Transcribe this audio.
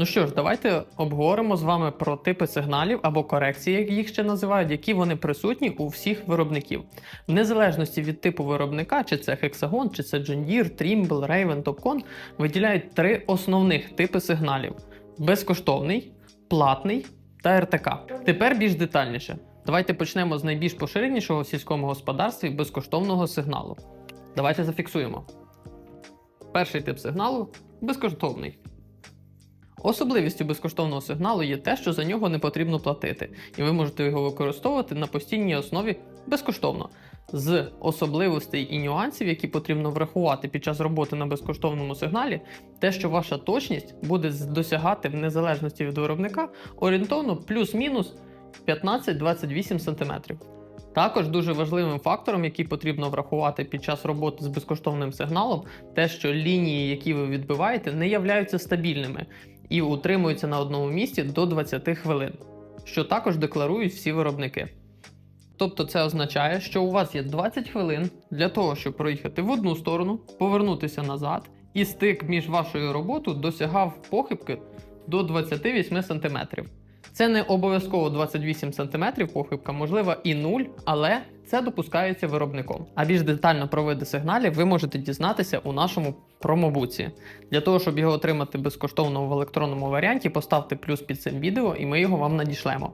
Ну що ж, давайте обговоримо з вами про типи сигналів або корекції, як їх ще називають, які вони присутні у всіх виробників. В незалежності від типу виробника, чи це Hexagon, чи це John Deere, Trimble, Raven, Topcon, виділяють три основних типи сигналів: безкоштовний, платний та РТК. Тепер більш детальніше. Давайте почнемо з найбільш поширенішого в сільському господарстві безкоштовного сигналу. Давайте зафіксуємо. Перший тип сигналу безкоштовний. Особливістю безкоштовного сигналу є те, що за нього не потрібно платити, і ви можете його використовувати на постійній основі безкоштовно. З особливостей і нюансів, які потрібно врахувати під час роботи на безкоштовному сигналі, те, що ваша точність буде досягати в незалежності від виробника орієнтовно плюс-мінус 15-28 см. Також дуже важливим фактором, який потрібно врахувати під час роботи з безкоштовним сигналом, те, що лінії, які ви відбиваєте, не являються стабільними і утримуються на одному місці до 20 хвилин, що також декларують всі виробники. Тобто це означає, що у вас є 20 хвилин для того, щоб проїхати в одну сторону, повернутися назад, і стик між вашою роботою досягав похибки до 28 см. Це не обов'язково 28 см похибка, можливо і 0, але це допускається виробником. А більш детально про види сигналів ви можете дізнатися у нашому промобуці. Для того, щоб його отримати безкоштовно в електронному варіанті, поставте плюс під цим відео і ми його вам надішлемо.